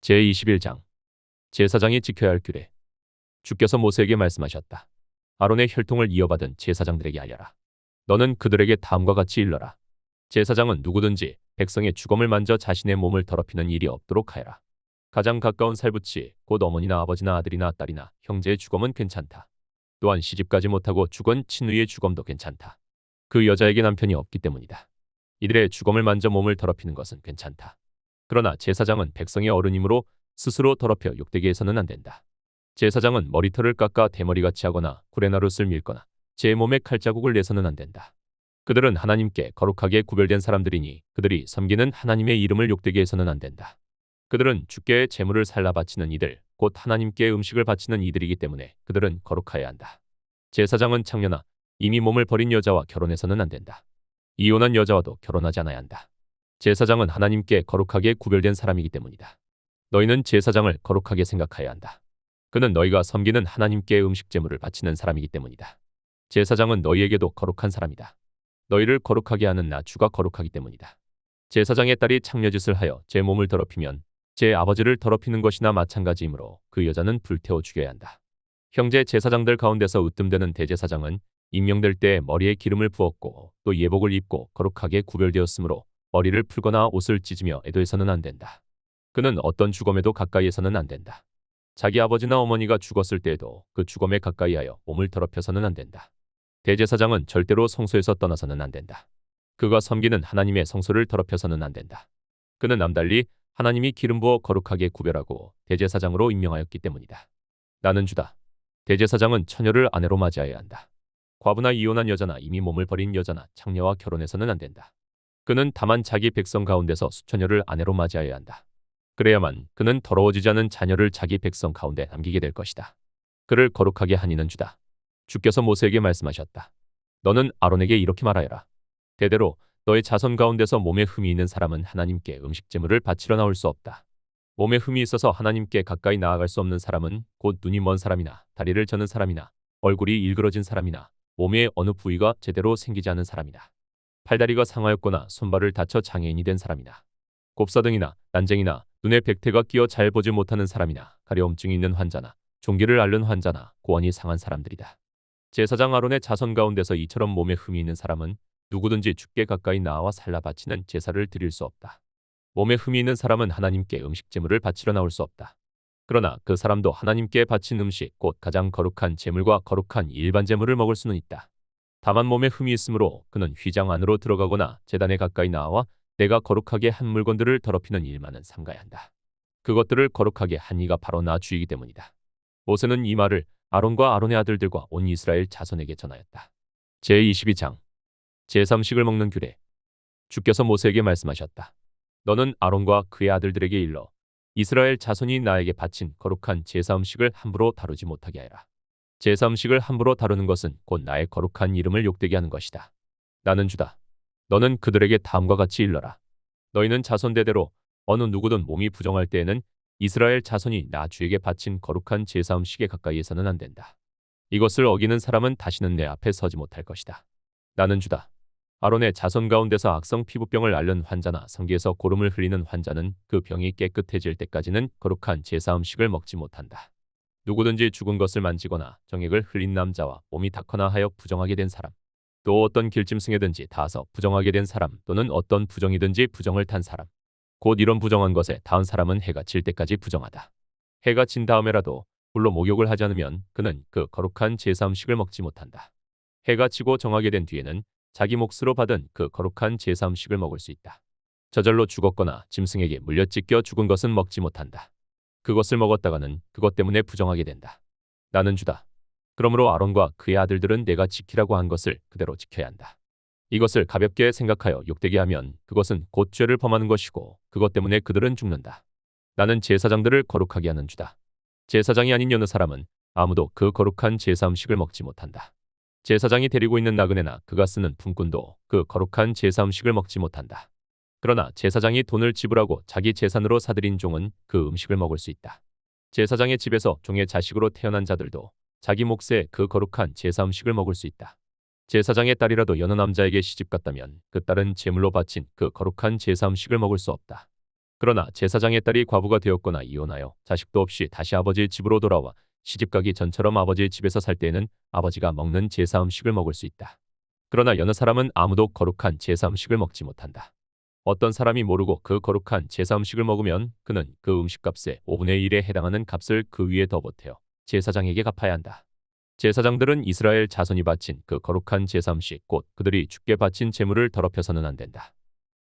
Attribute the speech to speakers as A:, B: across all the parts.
A: 제21장 제사장이 지켜야 할 규례 주께서 모세에게 말씀하셨다. 아론의 혈통을 이어받은 제사장들에게 알려라. 너는 그들에게 다음과 같이 일러라. 제사장은 누구든지 백성의 주검을 만져 자신의 몸을 더럽히는 일이 없도록 하여라. 가장 가까운 살붙이 곧 어머니나 아버지나 아들이나 딸이나 형제의 주검은 괜찮다. 또한 시집가지 못하고 죽은 친누이의 주검도 괜찮다. 그 여자에게 남편이 없기 때문이다. 이들의 주검을 만져 몸을 더럽히는 것은 괜찮다. 그러나 제사장은 백성의 어른이므로 스스로 더럽혀 욕되게 해서는 안 된다. 제사장은 머리털을 깎아 대머리같이 하거나 구레나룻을 밀거나 제 몸에 칼자국을 내서는 안 된다. 그들은 하나님께 거룩하게 구별된 사람들이니 그들이 섬기는 하나님의 이름을 욕되게 해서는 안 된다. 그들은 주께 제물을 살라 바치는 이들, 곧 하나님께 음식을 바치는 이들이기 때문에 그들은 거룩하여야 한다. 제사장은 창녀나 이미 몸을 버린 여자와 결혼해서는 안 된다. 이혼한 여자와도 결혼하지 않아야 한다. 제사장은 하나님께 거룩하게 구별된 사람이기 때문이다. 너희는 제사장을 거룩하게 생각하여야 한다. 그는 너희가 섬기는 하나님께 음식 제물을 바치는 사람이기 때문이다. 제사장은 너희에게도 거룩한 사람이다. 너희를 거룩하게 하는 나 주가 거룩하기 때문이다. 제사장의 딸이 창녀짓을 하여 제 몸을 더럽히면 제 아버지를 더럽히는 것이나 마찬가지이므로 그 여자는 불태워 죽여야 한다. 형제 제사장들 가운데서 으뜸되는 대제사장은 임명될 때 머리에 기름을 부었고 또 예복을 입고 거룩하게 구별되었으므로 머리를 풀거나 옷을 찢으며 애도해서는 안 된다. 그는 어떤 죽음에도 가까이에서는 안 된다. 자기 아버지나 어머니가 죽었을 때에도 그 죽음에 가까이하여 몸을 더럽혀서는 안 된다. 대제사장은 절대로 성소에서 떠나서는 안 된다. 그가 섬기는 하나님의 성소를 더럽혀서는 안 된다. 그는 남달리 하나님이 기름 부어 거룩하게 구별하고 대제사장으로 임명하였기 때문이다. 나는 주다. 대제사장은 처녀를 아내로 맞이하여야 한다. 과부나 이혼한 여자나 이미 몸을 버린 여자나 창녀와 결혼해서는 안 된다. 그는 다만 자기 백성 가운데서 수처녀를 아내로 맞이하여야 한다. 그래야만 그는 더러워지지 않은 자녀를 자기 백성 가운데 남기게 될 것이다. 그를 거룩하게 하니는 주다. 주께서 모세에게 말씀하셨다. 너는 아론에게 이렇게 말하여라. 대대로 너의 자손 가운데서 몸에 흠이 있는 사람은 하나님께 음식 제물을 바치러 나올 수 없다. 몸에 흠이 있어서 하나님께 가까이 나아갈 수 없는 사람은 곧 눈이 먼 사람이나 다리를 저는 사람이나 얼굴이 일그러진 사람이나 몸의 어느 부위가 제대로 생기지 않은 사람이다. 팔다리가 상하였거나 손발을 다쳐 장애인이 된 사람이나 곱사등이나 난쟁이나 눈에 백태가 끼어 잘 보지 못하는 사람이나 가려움증이 있는 환자나 종기를 앓는 환자나 고환이 상한 사람들이다. 제사장 아론의 자손 가운데서 이처럼 몸에 흠이 있는 사람은 누구든지 죽게 가까이 나와 살라 바치는 제사를 드릴 수 없다. 몸에 흠이 있는 사람은 하나님께 음식 제물을 바치러 나올 수 없다. 그러나 그 사람도 하나님께 바친 음식 곧 가장 거룩한 제물과 거룩한 일반 제물을 먹을 수는 있다. 다만 몸에 흠이 있으므로 그는 휘장 안으로 들어가거나 재단에 가까이 나와 내가 거룩하게 한 물건들을 더럽히는 일만은 삼가야 한다. 그것들을 거룩하게 한 이가 바로 나 주이기 때문이다. 모세는 이 말을 아론과 아론의 아들들과 온 이스라엘 자손에게 전하였다. 제22장 제3식을 먹는 규례 주께서 모세에게 말씀하셨다. 너는 아론과 그의 아들들에게 일러 이스라엘 자손이 나에게 바친 거룩한 제사 음식을 함부로 다루지 못하게 하여라. 제사 음식을 함부로 다루는 것은 곧 나의 거룩한 이름을 욕되게 하는 것이다. 나는 주다. 너는 그들에게 다음과 같이 일러라. 너희는 자손 대대로 어느 누구든 몸이 부정할 때에는 이스라엘 자손이 나 주에게 바친 거룩한 제사 음식에 가까이에서는 안 된다. 이것을 어기는 사람은 다시는 내 앞에 서지 못할 것이다. 나는 주다. 아론의 자손 가운데서 악성 피부병을 앓는 환자나 성기에서 고름을 흘리는 환자는 그 병이 깨끗해질 때까지는 거룩한 제사 음식을 먹지 못한다. 누구든지 죽은 것을 만지거나 정액을 흘린 남자와 몸이 닿거나 하여 부정하게 된 사람, 또 어떤 길짐승에든지 닿아서 부정하게 된 사람 또는 어떤 부정이든지 부정을 탄 사람, 곧 이런 부정한 것에 닿은 사람은 해가 질 때까지 부정하다. 해가 진 다음에라도 불로 목욕을 하지 않으면 그는 그 거룩한 제사 음식을 먹지 못한다. 해가 지고 정하게 된 뒤에는 자기 몫으로 받은 그 거룩한 제사 음식을 먹을 수 있다. 저절로 죽었거나 짐승에게 물려 찢겨 죽은 것은 먹지 못한다. 그것을 먹었다가는 그것 때문에 부정하게 된다. 나는 주다. 그러므로 아론과 그의 아들들은 내가 지키라고 한 것을 그대로 지켜야 한다. 이것을 가볍게 생각하여 욕되게 하면 그것은 곧 죄를 범하는 것이고 그것 때문에 그들은 죽는다. 나는 제사장들을 거룩하게 하는 주다. 제사장이 아닌 여느 사람은 아무도 그 거룩한 제사 음식을 먹지 못한다. 제사장이 데리고 있는 나그네나 그가 쓰는 품꾼도 그 거룩한 제사 음식을 먹지 못한다. 그러나 제사장이 돈을 지불하고 자기 재산으로 사들인 종은 그 음식을 먹을 수 있다. 제사장의 집에서 종의 자식으로 태어난 자들도 자기 몫의 그 거룩한 제사 음식을 먹을 수 있다. 제사장의 딸이라도 여느 남자에게 시집 갔다면 그 딸은 제물로 바친 그 거룩한 제사 음식을 먹을 수 없다. 그러나 제사장의 딸이 과부가 되었거나 이혼하여 자식도 없이 다시 아버지의 집으로 돌아와 시집가기 전처럼 아버지의 집에서 살 때에는 아버지가 먹는 제사 음식을 먹을 수 있다. 그러나 여느 사람은 아무도 거룩한 제사 음식을 먹지 못한다. 어떤 사람이 모르고 그 거룩한 제사 음식을 먹으면 그는 그 음식값의 5분의 1에 해당하는 값을 그 위에 더 보태어 제사장에게 갚아야 한다. 제사장들은 이스라엘 자손이 바친 그 거룩한 제사 음식 곧 그들이 죽게 바친 제물을 더럽혀서는 안 된다.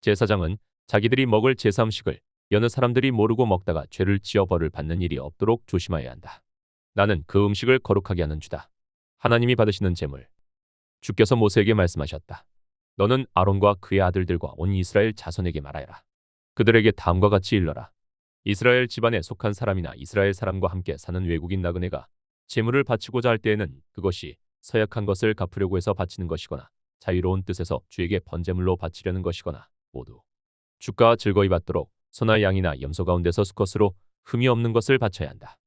A: 제사장은 자기들이 먹을 제사 음식을 여느 사람들이 모르고 먹다가 죄를 지어 벌을 받는 일이 없도록 조심하여야 한다. 나는 그 음식을 거룩하게 하는 주다. 하나님이 받으시는 제물. 주께서 모세에게 말씀하셨다. 너는 아론과 그의 아들들과 온 이스라엘 자손에게 말하여라. 그들에게 다음과 같이 일러라. 이스라엘 집안에 속한 사람이나 이스라엘 사람과 함께 사는 외국인 나그네가 제물을 바치고자 할 때에는 그것이 서약한 것을 갚으려고 해서 바치는 것이거나 자유로운 뜻에서 주에게 번제물로 바치려는 것이거나 모두 주가 즐거이 받도록 소나 양이나 염소 가운데서 수컷으로 흠이 없는 것을 바쳐야 한다.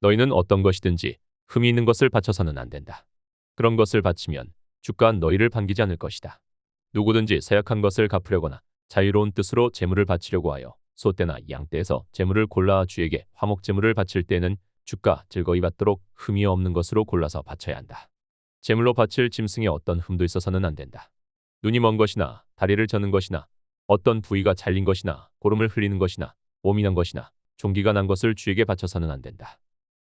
A: 너희는 어떤 것이든지 흠이 있는 것을 바쳐서는 안 된다. 그런 것을 바치면 주가 너희를 반기지 않을 것이다. 누구든지 서약한 것을 갚으려거나 자유로운 뜻으로 제물을 바치려고 하여 소떼나 양떼에서 제물을 골라 주에게 화목 제물을 바칠 때는 주가 즐거이 받도록 흠이 없는 것으로 골라서 바쳐야 한다. 제물로 바칠 짐승에 어떤 흠도 있어서는 안 된다. 눈이 먼 것이나 다리를 저는 것이나 어떤 부위가 잘린 것이나 고름을 흘리는 것이나 몸이 난 것이나 종기가 난 것을 주에게 바쳐서는 안 된다.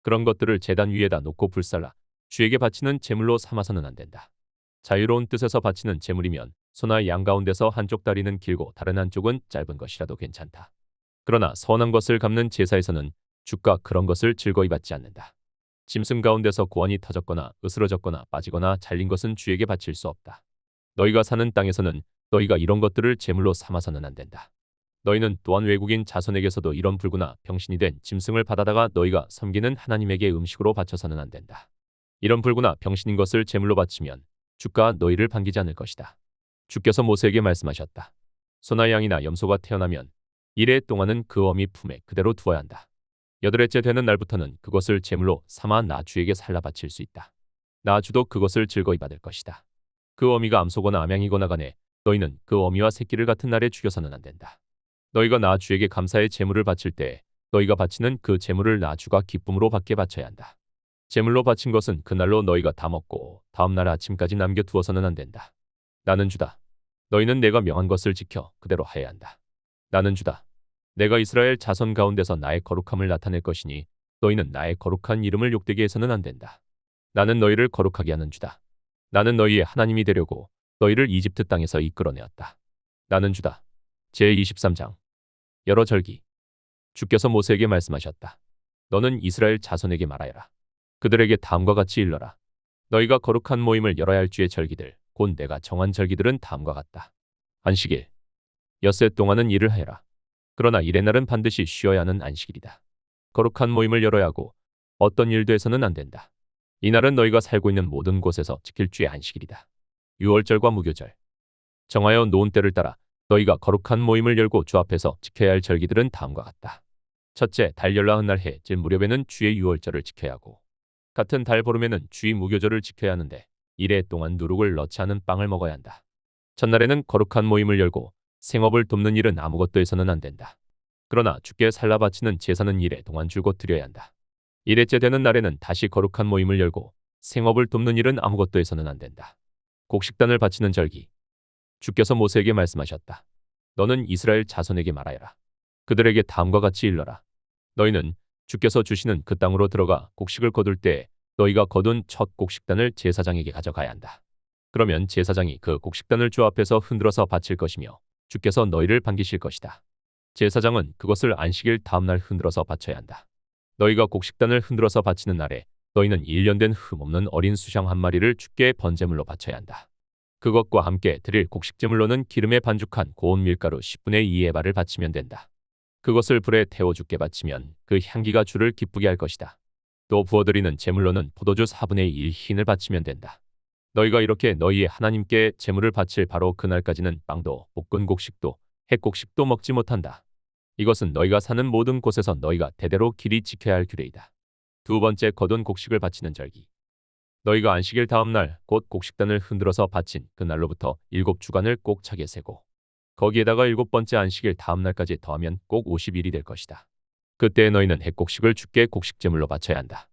A: 그런 것들을 제단 위에다 놓고 불살라 주에게 바치는 제물로 삼아서는 안 된다. 자유로운 뜻에서 바치는 제물이면 소나 양 가운데서 한쪽 다리는 길고 다른 한쪽은 짧은 것이라도 괜찮다. 그러나 선한 것을 갚는 제사에서는 주가 그런 것을 즐거이 받지 않는다. 짐승 가운데서 고환이 터졌거나 으스러졌거나 빠지거나 잘린 것은 주에게 바칠 수 없다. 너희가 사는 땅에서는 너희가 이런 것들을 제물로 삼아서는 안 된다. 너희는 또한 외국인 자손에게서도 이런 불구나 병신이 된 짐승을 받아다가 너희가 섬기는 하나님에게 음식으로 바쳐서는 안 된다. 이런 불구나 병신인 것을 제물로 바치면 주가 너희를 반기지 않을 것이다. 주께서 모세에게 말씀하셨다. 소나 양이나 염소가 태어나면 이래 동안은 그 어미 품에 그대로 두어야 한다. 여덟째 되는 날부터는 그것을 제물로 삼아 나주에게 살라 바칠 수 있다. 나주도 그것을 즐거이 받을 것이다. 그 어미가 암소거나 암양이거나 간에 너희는 그 어미와 새끼를 같은 날에 죽여서는 안 된다. 너희가 나주에게 감사의 제물을 바칠 때 너희가 바치는 그 제물을 나주가 기쁨으로 받게 바쳐야 한다. 제물로 바친 것은 그날로 너희가 다 먹고 다음 날 아침까지 남겨 두어서는 안 된다. 나는 주다. 너희는 내가 명한 것을 지켜 그대로 하여야 한다. 나는 주다. 내가 이스라엘 자손 가운데서 나의 거룩함을 나타낼 것이니 너희는 나의 거룩한 이름을 욕되게 해서는 안 된다. 나는 너희를 거룩하게 하는 주다. 나는 너희의 하나님이 되려고 너희를 이집트 땅에서 이끌어내었다. 나는 주다. 제23장 여러 절기 주께서 모세에게 말씀하셨다. 너는 이스라엘 자손에게 말하여라. 그들에게 다음과 같이 일러라. 너희가 거룩한 모임을 열어야 할 주의 절기들 곧 내가 정한 절기들은 다음과 같다. 안식일 엿새 동안은 일을 하여라. 그러나 일의 날은 반드시 쉬어야 하는 안식일이다. 거룩한 모임을 열어야 하고 어떤 일도 해서는 안 된다. 이날은 너희가 살고 있는 모든 곳에서 지킬 주의 안식일이다. 유월절과 무교절 정하여 놓은 때를 따라 너희가 거룩한 모임을 열고 주 앞에서 지켜야 할 절기들은 다음과 같다. 첫째, 달 열나은 날 해질 무렵에는 주의 유월절을 지켜야 하고 같은 달 보름에는 주의 무교절을 지켜야 하는데 이래 동안 누룩을 넣지 않은 빵을 먹어야 한다. 첫날에는 거룩한 모임을 열고 생업을 돕는 일은 아무것도 해서는 안 된다. 그러나 주께 살라 바치는 제사는 일에 동안 줄곧 드려야 한다. 일회째 되는 날에는 다시 거룩한 모임을 열고 생업을 돕는 일은 아무것도 해서는 안 된다. 곡식단을 바치는 절기. 주께서 모세에게 말씀하셨다. 너는 이스라엘 자손에게 말하여라. 그들에게 다음과 같이 일러라. 너희는 주께서 주시는 그 땅으로 들어가 곡식을 거둘 때 너희가 거둔 첫 곡식단을 제사장에게 가져가야 한다. 그러면 제사장이 그 곡식단을 주 앞에서 흔들어서 바칠 것이며 주께서 너희를 반기실 것이다. 제사장은 그것을 안식일 다음날 흔들어서 바쳐야 한다. 너희가 곡식단을 흔들어서 바치는 날에 너희는 1년 된 흠없는 어린 수샹 한 마리를 주께 번제물로 바쳐야 한다. 그것과 함께 드릴 곡식제물로는 기름에 반죽한 고운 밀가루 10분의 2의 발을 바치면 된다. 그것을 불에 태워 죽게 바치면 그 향기가 주를 기쁘게 할 것이다. 또 부어드리는 제물로는 포도주 4분의 1 흰을 바치면 된다. 너희가 이렇게 너희의 하나님께 제물을 바칠 바로 그날까지는 빵도 볶은 곡식도 핵곡식도 먹지 못한다. 이것은 너희가 사는 모든 곳에서 너희가 대대로 길이 지켜야 할 규례이다. 두 번째 거둔 곡식을 바치는 절기. 너희가 안식일 다음 날 곧 곡식단을 흔들어서 바친 그날로부터 일곱 주간을 꼭 차게 세고 거기에다가 일곱 번째 안식일 다음 날까지 더하면 꼭 50일이 될 것이다. 그때 너희는 핵곡식을 주께 곡식제물로 바쳐야 한다.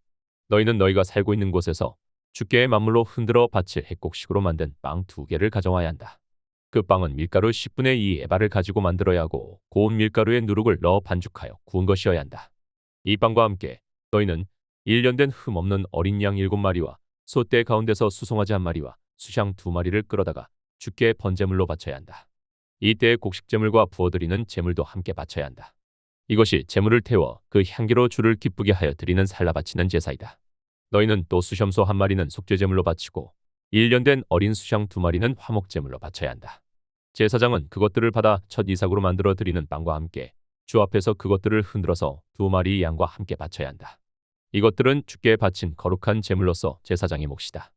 A: 너희는 너희가 살고 있는 곳에서 주께의 만물로 흔들어 바칠 핵곡식으로 만든 빵 두 개를 가져와야 한다. 그 빵은 밀가루 10분의 2 에바를 가지고 만들어야 하고 고운 밀가루에 누룩을 넣어 반죽하여 구운 것이어야 한다. 이 빵과 함께 너희는 1년 된 흠 없는 어린 양 7마리와 소떼 가운데서 수송아지 한 마리와 수샹 두 마리를 끌어다가 주께 번제물로 바쳐야 한다. 이때 곡식제물과 부어드리는 제물도 함께 바쳐야 한다. 이것이 제물을 태워 그 향기로 주를 기쁘게 하여 드리는 살라 바치는 제사이다. 너희는 또 수염소 한 마리는 속죄제물로 바치고 1년 된 어린 수샹 두 마리는 화목제물로 바쳐야 한다. 제사장은 그것들을 받아 첫 이삭으로 만들어 드리는 빵과 함께 주 앞에서 그것들을 흔들어서 두 마리 양과 함께 바쳐야 한다. 이것들은 주께 바친 거룩한 제물로서 제사장의 몫이다.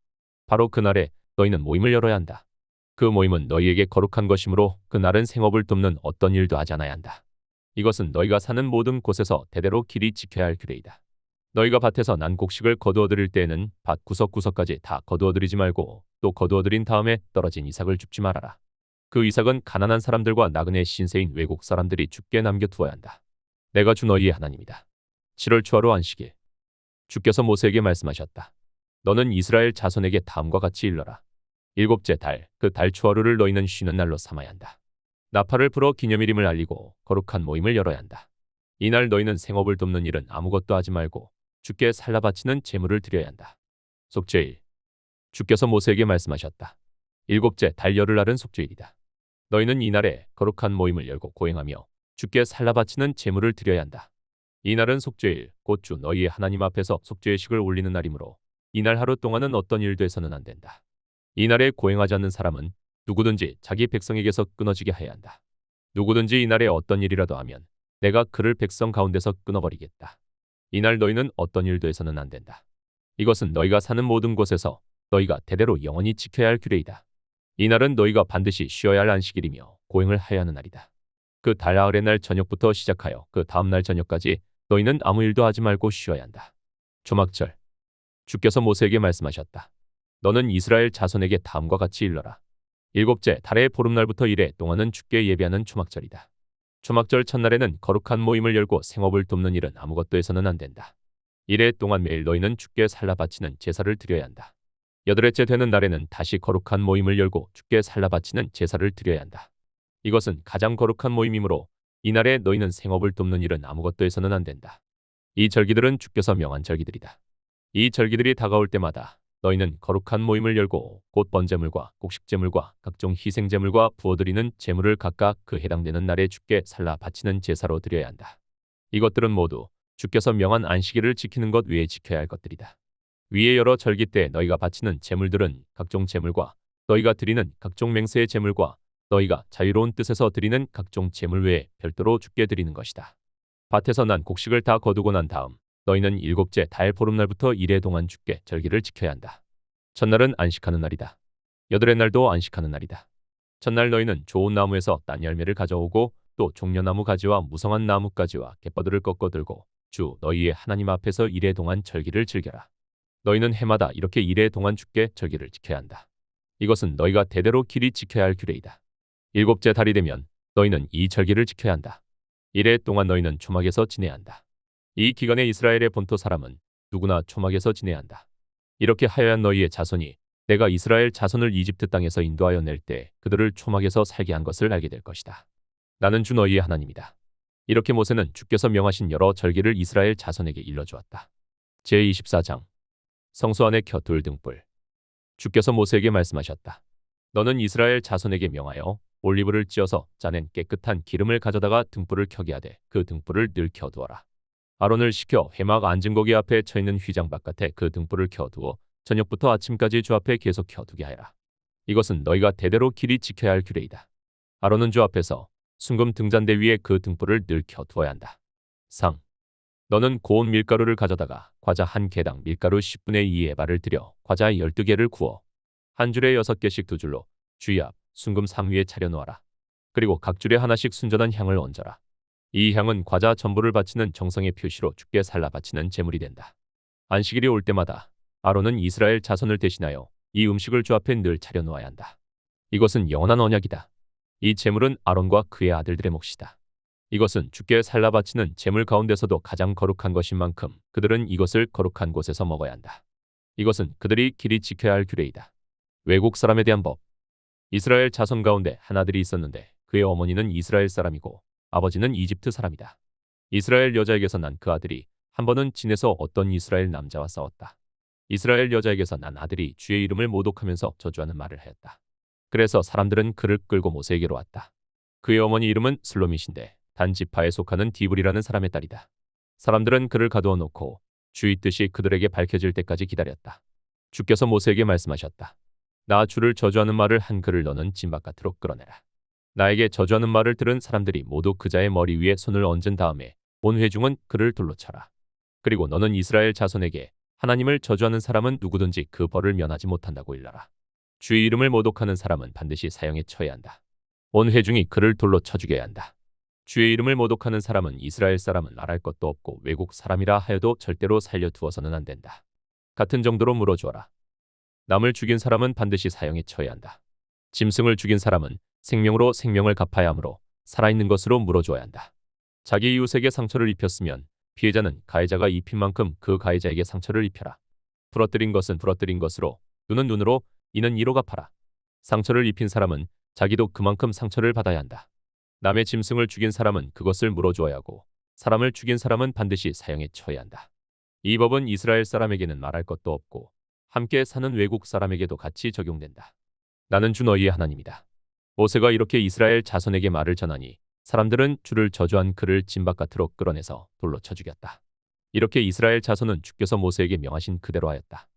A: 바로 그날에 너희는 모임을 열어야 한다. 그 모임은 너희에게 거룩한 것이므로 그날은 생업을 돕는 어떤 일도 하지 않아야 한다. 이것은 너희가 사는 모든 곳에서 대대로 길이 지켜야 할 규례이다. 너희가 밭에서 난 곡식을 거두어 드릴 때에는 밭 구석구석까지 다 거두어 드리지 말고 또 거두어 드린 다음에 떨어진 이삭을 줍지 말아라. 그 이삭은 가난한 사람들과 나그네 신세인 외국 사람들이 죽게 남겨두어야 한다. 내가 주 너희의 하나님이다. 7월 초하루 안식일. 주께서 모세에게 말씀하셨다. 너는 이스라엘 자손에게 다음과 같이 일러라. 일곱째 달, 그 달 초하루를 너희는 쉬는 날로 삼아야 한다. 나팔을 불어 기념일임을 알리고 거룩한 모임을 열어야 한다. 이날 너희는 생업을 돕는 일은 아무것도 하지 말고 주께 살라 바치는 제물을 드려야 한다. 속죄 일. 주께서 모세에게 말씀하셨다. 일곱째 달 열흘날은 속죄일이다. 너희는 이날에 거룩한 모임을 열고 고행하며 주께 살라 바치는 제물을 드려야 한다. 이날은 속죄일, 곧 주 너희의 하나님 앞에서 속죄의식을 올리는 날이므로 이날 하루 동안은 어떤 일도 해서는 안 된다. 이날에 고행하지 않는 사람은 누구든지 자기 백성에게서 끊어지게 해야 한다. 누구든지 이날에 어떤 일이라도 하면 내가 그를 백성 가운데서 끊어버리겠다. 이날 너희는 어떤 일도 해서는 안 된다. 이것은 너희가 사는 모든 곳에서 너희가 대대로 영원히 지켜야 할 규례이다. 이날은 너희가 반드시 쉬어야 할 안식일이며 고행을 하여야 하는 날이다. 그 달아을의 날 저녁부터 시작하여 그 다음 날 저녁까지 너희는 아무 일도 하지 말고 쉬어야 한다. 조막절. 주께서 모세에게 말씀하셨다. 너는 이스라엘 자손에게 다음과 같이 일러라. 일곱째 달의 보름날부터 이래 동안은 주께 예배하는 초막절이다. 초막절 첫날에는 거룩한 모임을 열고 생업을 돕는 일은 아무것도 해서는 안 된다. 이래 동안 매일 너희는 주께 살라 바치는 제사를 드려야 한다. 여덟째 되는 날에는 다시 거룩한 모임을 열고 주께 살라 바치는 제사를 드려야 한다. 이것은 가장 거룩한 모임이므로 이날에 너희는 생업을 돕는 일은 아무것도 해서는 안 된다. 이 절기들은 주께서 명한 절기들이다. 이 절기들이 다가올 때마다 너희는 거룩한 모임을 열고 곧 번제물과 곡식제물과 각종 희생제물과 부어드리는 제물을 각각 그 해당되는 날에 주께 살라 바치는 제사로 드려야 한다. 이것들은 모두 주께서 명한 안식일을 지키는 것 외에 지켜야 할 것들이다. 위에 여러 절기 때 너희가 바치는 제물들은 각종 제물과 너희가 드리는 각종 맹세의 제물과 너희가 자유로운 뜻에서 드리는 각종 제물 외에 별도로 주께 드리는 것이다. 밭에서 난 곡식을 다 거두고 난 다음 너희는 일곱째 달 보름날부터 이래 동안 주께 절기를 지켜야 한다. 첫날은 안식하는 날이다. 여덟의 날도 안식하는 날이다. 첫날 너희는 좋은 나무에서 딴 열매를 가져오고 또 종려나무 가지와 무성한 나무 가지와 갯버들을 꺾어 들고 주 너희의 하나님 앞에서 이래 동안 절기를 즐겨라. 너희는 해마다 이렇게 이래 동안 주께 절기를 지켜야 한다. 이것은 너희가 대대로 길이 지켜야 할 규례이다. 일곱째 달이 되면 너희는 이 절기를 지켜야 한다. 이래 동안 너희는 초막에서 지내야 한다. 이 기간에 이스라엘의 본토 사람은 누구나 초막에서 지내야 한다. 이렇게 하여야 너희의 자손이 내가 이스라엘 자손을 이집트 땅에서 인도하여 낼 때 그들을 초막에서 살게 한 것을 알게 될 것이다. 나는 주 너희의 하나님이다. 이렇게 모세는 주께서 명하신 여러 절기를 이스라엘 자손에게 일러주었다. 제24장 성소 안의 켜둘 등불 주께서 모세에게 말씀하셨다. 너는 이스라엘 자손에게 명하여 올리브를 찧어서 짜낸 깨끗한 기름을 가져다가 등불을 켜게 하되 그 등불을 늘 켜두어라. 아론을 시켜 해막 앉은 고기 앞에 쳐 있는 휘장 바깥에 그 등불을 켜두어 저녁부터 아침까지 주 앞에 계속 켜두게 하여라. 이것은 너희가 대대로 길이 지켜야 할 규례이다. 아론은 주 앞에서 순금 등잔대 위에 그 등불을 늘 켜두어야 한다. 상. 너는 고운 밀가루를 가져다가 과자 한 개당 밀가루 10분의 2 에바를 들여 과자 12개를 구워 한 줄에 6개씩 두 줄로 주의 앞 순금 상 위에 차려 놓아라. 그리고 각 줄에 하나씩 순전한 향을 얹어라. 이 향은 과자 전부를 바치는 정성의 표시로 주께 살라 바치는 제물이 된다. 안식일이 올 때마다 아론은 이스라엘 자손을 대신하여 이 음식을 주 앞에 늘 차려 놓아야 한다. 이것은 영원한 언약이다. 이 제물은 아론과 그의 아들들의 몫이다. 이것은 주께 살라 바치는 제물 가운데서도 가장 거룩한 것인 만큼 그들은 이것을 거룩한 곳에서 먹어야 한다. 이것은 그들이 길이 지켜야 할 규례이다. 외국 사람에 대한 법. 이스라엘 자손 가운데 한 아들이 있었는데 그의 어머니는 이스라엘 사람이고 아버지는 이집트 사람이다. 이스라엘 여자에게서 난 그 아들이 한 번은 진에서 어떤 이스라엘 남자와 싸웠다. 이스라엘 여자에게서 난 아들이 주의 이름을 모독하면서 저주하는 말을 하였다. 그래서 사람들은 그를 끌고 모세에게로 왔다. 그의 어머니 이름은 슬로밋인데 단 지파에 속하는 디브리라는 사람의 딸이다. 사람들은 그를 가두어 놓고 주의 뜻이 그들에게 밝혀질 때까지 기다렸다. 주께서 모세에게 말씀하셨다. 나 주를 저주하는 말을 한 그를 너는 진 바깥으로 끌어내라. 나에게 저주하는 말을 들은 사람들이 모두 그자의 머리 위에 손을 얹은 다음에 온 회중은 그를 돌로 쳐라. 그리고 너는 이스라엘 자손에게 하나님을 저주하는 사람은 누구든지 그 벌을 면하지 못한다고 일러라. 주의 이름을 모독하는 사람은 반드시 사형에 처해야 한다. 온 회중이 그를 돌로 쳐 죽여야 한다. 주의 이름을 모독하는 사람은 이스라엘 사람은 말할 것도 없고 외국 사람이라 하여도 절대로 살려두어서는 안 된다. 같은 정도로 물어주어라. 남을 죽인 사람은 반드시 사형에 처해야 한다. 짐승을 죽인 사람은 생명으로 생명을 갚아야 하므로 살아있는 것으로 물어줘야 한다. 자기 이웃에게 상처를 입혔으면 피해자는 가해자가 입힌 만큼 그 가해자에게 상처를 입혀라. 부러뜨린 것은 부러뜨린 것으로 눈은 눈으로 이는 이로 갚아라. 상처를 입힌 사람은 자기도 그만큼 상처를 받아야 한다. 남의 짐승을 죽인 사람은 그것을 물어주어야 하고 사람을 죽인 사람은 반드시 사형에 처해야 한다. 이 법은 이스라엘 사람에게는 말할 것도 없고 함께 사는 외국 사람에게도 같이 적용된다. 나는 주 너희의 하나님이다. 모세가 이렇게 이스라엘 자손에게 말을 전하니 사람들은 주를 저주한 그를 진 바깥으로 끌어내서 돌로 쳐 죽였다. 이렇게 이스라엘 자손은 주께서 모세에게 명하신 그대로 하였다.